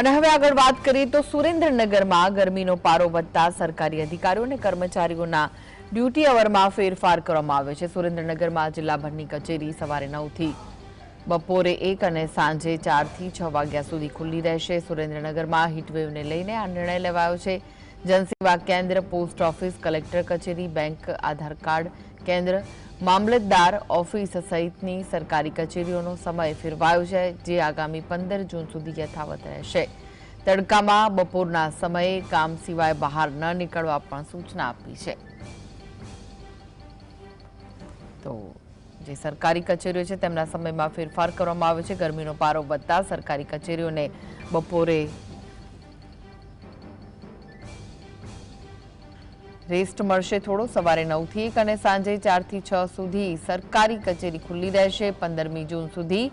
અને હવે આગળ વાત કરીએ તો સુરેન્દ્રનગરમાં ગરમીનો પારો વધતા સરકારી અધિકારીઓ અને કર્મચારીઓના ડ્યુટી અવરમાં ફેરફાર કરવામાં આવ્યો છે. સુરેન્દ્રનગરમાં જિલ્લાભરની કચેરી સવારે નવથી બપોરે એક અને સાંજે ચારથી છ વાગ્યા સુધી ખુલ્લી રહેશે. સુરેન્દ્રનગરમાં હીટવેવને લઈને આ નિર્ણય લેવાયો છે. જનસેવા કેન્દ્ર, પોસ્ટ ઓફિસ, કલેક્ટર કચેરી, બેંક, આધાર કાર્ડ કેન્દ્ર મામલતદાર ઓફિસ સહિતની સરકારી કચેરીઓનો સમય ફેરવાયો છે, જે આગામી પંદર જૂન સુધી યથાવત રહેશે. તડકામાં બપોરના સમયે કામ સિવાય બહાર ન નીકળવા પણ સૂચના આપી છે. તો જે સરકારી કચેરીઓ છે, તેમના સમયમાં ફેરફાર કરવામાં આવ્યો છે. ગરમીનો પારો વધતા સરકારી કચેરીઓને બપોરે રેસ્ટ મળશે થોડો સવારે નવથી એક અને સાંજે ચારથી છ સુધી. સરકારી કચેરી ખુલ્લી રહેશે. પંદરમી જૂન સુધી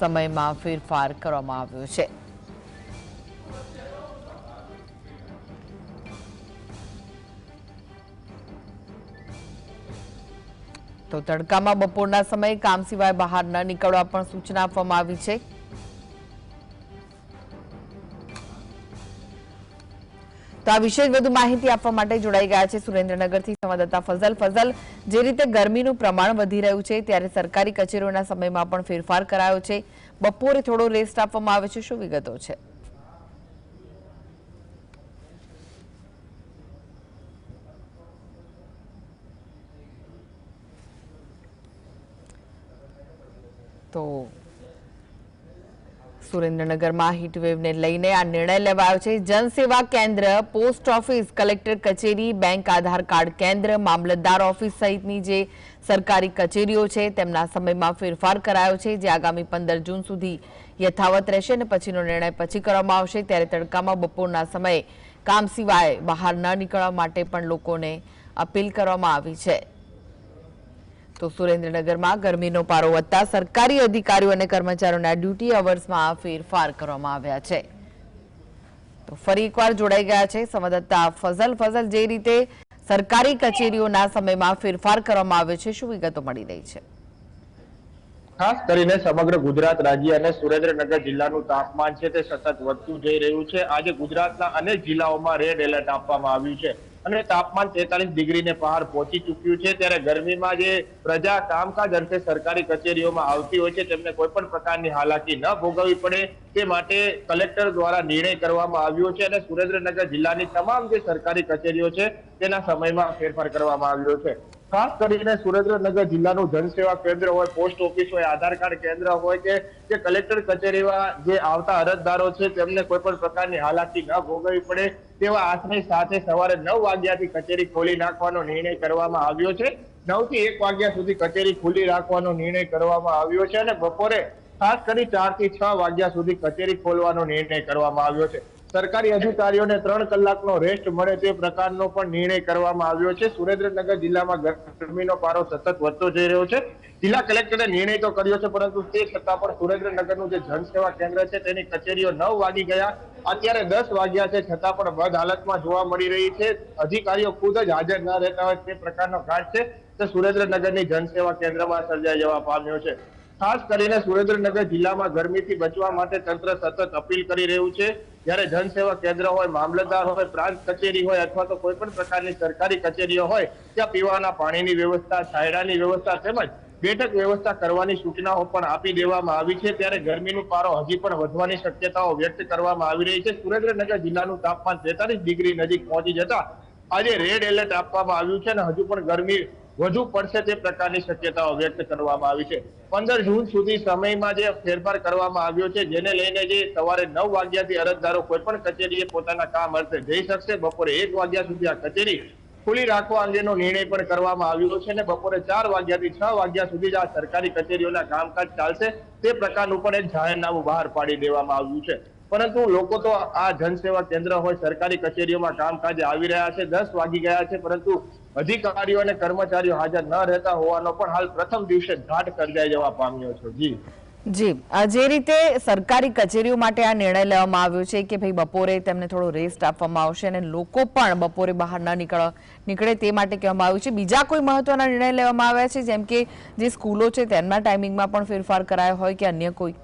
સમયમાં ફેરફાર કરવામાં આવ્યો છે. તો તડકામાં બપોરના સમયે કામ સિવાય બહાર ન નીકળવા પણ સૂચના આપવામાં આવી છે. તો આ વિશે વધુ માહિતી આપવા માટે જોડાઈ ગયા છે સુરેન્દ્રનગરથી સંવાદદાતા ફઝલ. ફઝલ, જે રીતે ગરમીનું પ્રમાણ વધી રહ્યું છે, ત્યારે સરકારી કચેરીઓના સમયમાં પણ ફેરફાર કરાયો છે. બપોરે થોડો રેસ્ટ આપવામાં આવે છે. શું વિગતો છે? તો સુરેન્દ્રનગરમાં હીટવેવને લઈને આ નિર્ણય લેવાયો છે. જનસેવા કેન્દ્ર પોસ્ટ ઓફિસ કલેક્ટર કચેરી બેંક આધાર કાર્ડ કેન્દ્ર, મામલતદાર ઓફિસ સહિતની જે સરકારી કચેરીઓ છે, તેમના સમયમાં ફેરફાર કરાયો છે, જે આગામી પંદર જૂન સુધી યથાવત રહેશે અને પછીનો નિર્ણય પછી કરવામાં આવશે. ત્યારે તડકામાં બપોરના સમયે કામ સિવાય બહાર ન નીકળવા માટે પણ લોકોને અપીલ કરવામાં આવી છે. તો સુરેન્દ્રનગરમાં ગરમીનો પારો વધતા સરકારી અધિકારીઓ અને કર્મચારીઓના ડ્યુટી અવર્સમાં ફેરફાર કરવામાં આવ્યા છે. તો ફરી એકવાર જોડાઈ ગયા છે સંવાદદાતા ફઝલ. ફઝલ, જે રીતે સરકારી કચેરીઓના સમયમાં ફેરફાર કરવામાં આવ્યો છે, શું વિગતો મળી રહી છે? ખાસ કરીને સમગ્ર ગુજરાત રાજ્ય અને સુરેન્દ્રનગર જિલ્લાનું તાપમાન છે તે સતત વધતું જઈ રહ્યું છે. આજે ગુજરાતના અનેક જિલ્લાઓમાં રેડ એલર્ટ આપવામાં આવ્યું છે. અને તાપમાન તેતાલીસ ડિગ્રીને પહાર પહોંચી ચૂક્યું છે. ત્યારે ગરમીમાં જે પ્રજા કામકાજ અર્થે સરકારી કચેરીઓમાં આવતી હોય છે, તેમને કોઈ પણ પ્રકારની હાલાકી ન ભોગવવી પડે. તે માટે કલેક્ટર દ્વારા નિર્ણય કરવામાં આવ્યો છે અને સુરેન્દ્રનગર જિલ્લાની તમામ જે સરકારી કચેરીઓ છે, તેના સમયમાં ફેરફાર કરવામાં આવ્યો છે. ખાસ કરીને સુરેન્દ્રનગર જિલ્લાનું જનસેવા કેન્દ્ર હોય, પોસ્ટ ઓફિસ હોય, આધાર કાર્ડ કેન્દ્ર હોય કે કલેક્ટર કચેરીમાં જે આવતા અરજદારો છે, તેમને કોઈ પણ પ્રકારની હાલાકી ન ભોગવવી પડે તેવા આશરે સાથે સવારે નવ વાગ્યાથી કચેરી ખોલી નાખવાનો નિર્ણય કરવામાં આવ્યો છે. નવથી એક વાગ્યા સુધી કચેરી ખુલ્લી રાખવાનો નિર્ણય કરવામાં આવ્યો છે અને બપોરે ખાસ કરી ચારથી છ વાગ્યા સુધી કચેરી ખોલવાનો નિર્ણય કરવામાં આવ્યો છે. સરકારી અધિકારીઓને ત્રણ કલાકનો રેસ્ટ મળે તે પ્રકારનો પણ નિર્ણય કરવામાં આવ્યો છે. સુરેન્દ્રનગર જિલ્લામાં ગરમીનો પારો સતત વધતો જઈ રહ્યો છે. જિલ્લા કલેક્ટરે નિર્ણય તો કર્યો છે, પરંતુ તે છતાં પણ સુરેન્દ્રનગરનું જે જનસેવા કેન્દ્ર છે, તેની કચેરીઓ નવ વાગી ગયા. અત્યારે દસ વાગ્યા છે, છતાં પણ બદ હાલતમાં જોવા મળી રહી છે. અધિકારીઓ ખુદ જ હાજર ન રહેતા હોય તે પ્રકારનો ઘાટ છે. તે સુરેન્દ્રનગરની જનસેવા કેન્દ્રમાં સર્જાઈ જવા પામ્યો છે. ખાસ કરીને સુરેન્દ્રનગર જિલ્લામાં ગરમીથી બચવા માટે તંત્ર સતત અપીલ કરી રહ્યું છે. જ્યારે જનસેવા કેન્દ્ર હોય, મામલતદાર હોય, પ્રાંત કચેરી હોય અથવા તો કોઈ પણ પ્રકારની સરકારી કચેરીઓ હોય, ત્યાં પીવાના પાણીની વ્યવસ્થા, છાયડાની વ્યવસ્થા તેમજ બેઠક વ્યવસ્થા કરવાની સૂચનાઓ પણ આપી દેવામાં આવી છે. ત્યારે ગરમીનો પારો હજી પણ વધવાની શક્યતાઓ વ્યક્ત કરવામાં આવી રહી છે. સુરેન્દ્રનગર જિલ્લાનું તાપમાન તેતાલીસ ડિગ્રી નજીક પહોંચી જતા આજે રેડ એલર્ટ આપવામાં આવ્યું છે અને હજુ પણ ગરમી વધુ પડશે તે પ્રકારની શક્યતાઓ વ્યક્ત કરવામાં આવી છે. પંદર જૂન સુધી સમયમાં જે ફેરફાર કરવામાં આવ્યો છે, જેને લઈને જે સવારે નવ વાગ્યાથી અરજદારો કોઈ પણ કચેરીએ પોતાના કામ અર્થે જઈ શકશે. બપોરે એક વાગ્યા સુધી આ કચેરી ખુલ્લી રાખવા અંગેનો નિર્ણય પણ કરવામાં આવ્યો છે અને બપોરે ચાર વાગ્યાથી છ વાગ્યા સુધી જ આ સરકારી કચેરીઓના કામકાજ ચાલશે. તે પ્રકારનું પણ એક જાહેરનામું બહાર પાડી દેવામાં આવ્યું છે. પરંતુ લોકો તો આ જનસેવા કેન્દ્ર હોય, સરકારી કચેરીઓમાં કામકાજે આવી રહ્યા છે, દસ વાગી ગયા છે, પરંતુ અધિકારીઓ અને કર્મચારીઓ હાજર ન રહેતા હોવાનો પણ હાલ પ્રથમ દિવસે ઘાટ સર્જાઈ જવા પામ્યો છે. જી. જી. જે રીતે સરકારી કચેરીઓ માટે આ નિર્ણય લેવામાં આવ્યો છે કે ભાઈ બપોરે તેમને થોડો રેસ્ટ આપવામાં આવશે અને લોકો પણ બપોરે બહાર ન નીકળ, નીકળે તે માટે કહેવામાં આવ્યું છે. બીજા કોઈ મહત્વના નિર્ણય લેવામાં આવ્યા છે? જેમ કે જે સ્કૂલો છે, તેમના ટાઈમિંગમાં પણ ફેરફાર કરાયો હોય કે અન્ય કોઈ?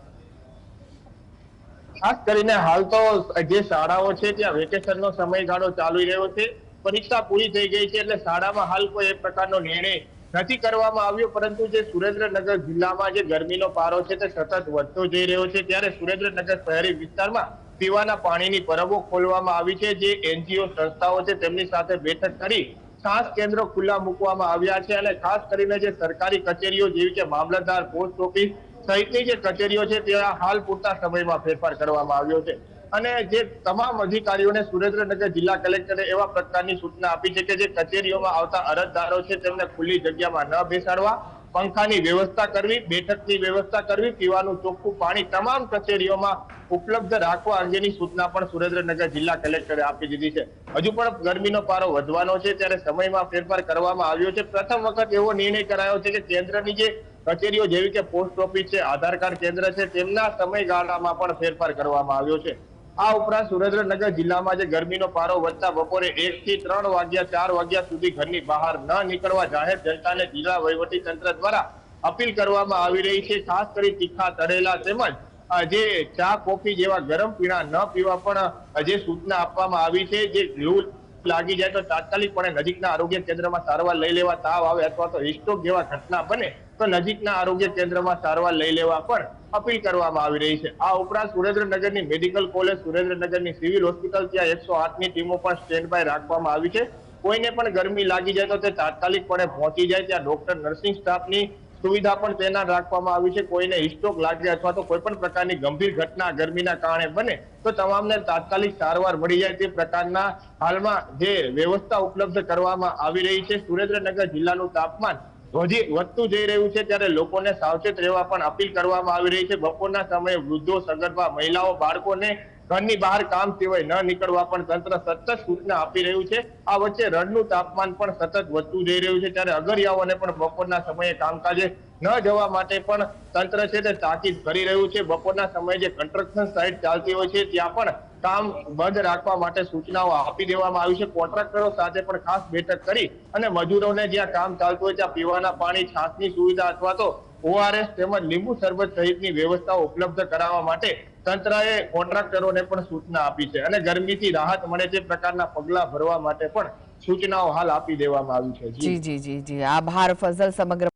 ખાસ કરીને હાલ તો જે શાળાઓ છે, ત્યાં વેકેશનનો સમયગાળો ચાલી રહ્યો છે, પરીક્ષા પૂરી થઈ ગઈ છે, એટલે શાળામાં હાલ કોઈ એક પ્રકારનો નિર્ણય નથી કરવામાં આવ્યો, પરંતુ જે સુરેન્દ્રનગર જિલ્લામાં જે ગરમીનો પારો છે, તે સતત વધતો જઈ રહ્યો છે, ત્યારે સુરેન્દ્રનગર શહેરી વિસ્તારમાં પીવાના પાણીની પરબો ખોલવામાં આવી છે, જે એનજીઓ સંસ્થાઓ છે, તેમની સાથે બેઠક કરી ખાસ કેન્દ્રો ખુલ્લા મૂકવામાં આવ્યા છે, અને ખાસ કરીને જે સરકારી કચેરીઓ જેવી કે મામલતદાર પોસ્ટ ઓફિસ સહિતની જે કચેરીઓ છે, ત્યાં હાલ પૂરતા સમયમાં ફેરફાર કરવામાં આવ્યો છે. અને જે તમામ અધિકારીઓને સુરેન્દ્રનગર જિલ્લા કલેક્ટરે એવા પ્રકારની સૂચના આપી છે કે જે કચેરીઓમાં આવતા અરજદારો છે, તેમને ખુલ્લી જગ્યામાં ન બેસાડવા, પંખાની વ્યવસ્થા કરવી, બેઠકની વ્યવસ્થા કરવી, પીવાનું ચોખ્ખું પાણી તમામ કચેરીઓમાં ઉપલબ્ધ રાખવા અંગેની સૂચના પણ સુરેન્દ્રનગર જિલ્લા કલેક્ટરે આપી દીધી છે. હજુ પણ ગરમીનો પારો વધવાનો છે, ત્યારે સમયમાં ફેરફાર કરવામાં આવ્યો છે. પ્રથમ વખત એવો નિર્ણય કરાયો છે કે કેન્દ્રની જે કચેરીઓ જેવી કે પોસ્ટ ઓફિસ છે, આધાર કાર્ડ કેન્દ્ર છે, તેમના સમયગાળામાં પણ ફેરફાર કરવામાં આવ્યો છે. આ ઉપરાંત સુરેન્દ્રનગર જિલ્લામાં જે ગરમીનો પારો વધતા બપોરે એક થી ત્રણ વાગ્યા, ચાર વાગ્યા સુધી ઘરની બહાર ન નીકળવા જાહેર જનતાને જિલ્લા વહીવટી તંત્ર દ્વારા અપીલ કરવામાં આવી રહી છે. ખાસ કરી તીખા તળેલા તેમજ જે ચા, કોફી જેવા ગરમ પીણા ન પીવા પણ જે સૂચના આપવામાં આવી છે, જે લૂ લાગી જાય તો તાત્કાલિકપણે નજીકના આરોગ્ય કેન્દ્રમાં સારવાર લઈ લેવા તાવ આવે અથવા તો હિસ્ટોક જેવા ઘટના બને તો નજીકના આરોગ્ય કેન્દ્રમાં સારવાર લઈ લેવા પણ અપીલ કરવામાં આવી રહી છે. આ ઉપરાંત સુરેન્દ્રનગરની મેડિકલ કોલેજ, સુરેન્દ્રનગરની સિવિલ હોસ્પિટલ ત્યાં એકસો આઠની ટીમો પણ સ્ટેન્ડ બાય રાખવામાં આવી છે. કોઈને પણ ગરમી લાગી જાય તો તે તાત્કાલિકપણે પહોંચી જાય. ત્યાં ડોક્ટર, નર્સિંગ સ્ટાફની સુવિધા પણ તેના રાખવામાં આવી છે. કોઈને હિસ્ટોક લાગે અથવા તો કોઈ પણ પ્રકારની ગંભીર ઘટના ગરમીના કારણે બને તો તમામને તાત્કાલિક સારવાર મળી જાય તે પ્રકારના હાલમાં જે વ્યવસ્થા ઉપલબ્ધ કરવામાં આવી રહી છે. સુરેન્દ્રનગર જિલ્લાનું તાપમાન વધી વધતું જઈ રહ્યું છે ત્યારે લોકોને સાવચેત રહેવા પણ અપીલ કરવામાં આવી રહી છે. બપોરના સમયે વૃદ્ધો, સગર્ભા, મહિલાઓ, બાળકોને ઘરની બહાર કામ સિવાય ન નીકળવા પણ તંત્ર સતત સૂચના આપી રહ્યું છે. આ વચ્ચે રણનું તાપમાન પણ સતત વધતું જઈ રહ્યું છે. ત્યારે અગરિયાઓને પણ બપોરના સમયે કામકાજે ન જવા માટે પણ તંત્ર છે તે તાકીદ કરી રહ્યું છે. બપોરના સમયે જે કન્સ્ટ્રક્શન સાઇટ ચાલતી હોય છે, ત્યાં પણ કામ બંધ રાખવા માટે સૂચનાઓ આપી દેવામાં આવી છે. કોન્ટ્રાક્ટરો સાથે પણ ખાસ બેઠક કરી અને મજૂરોને જ્યાં કામ ચાલતું હોય ત્યાં પીવાના પાણી છાસની સુવિધા અથવા તો ઓઆરએસ તેમજ લીંબુ શરબત સહિતની વ્યવસ્થાઓ ઉપલબ્ધ કરાવવા માટે તંત્રએ કોન્ટ્રાક્ટરોને પણ સૂચના આપી છે અને ગરમીથી રાહત મળે તે પ્રકારના પગલાં ભરવા માટે પણ સૂચનાઓ હાલ આપી દેવામાં આવી છે. જી જી જી જી. આભાર ફઝલ સમગ્ર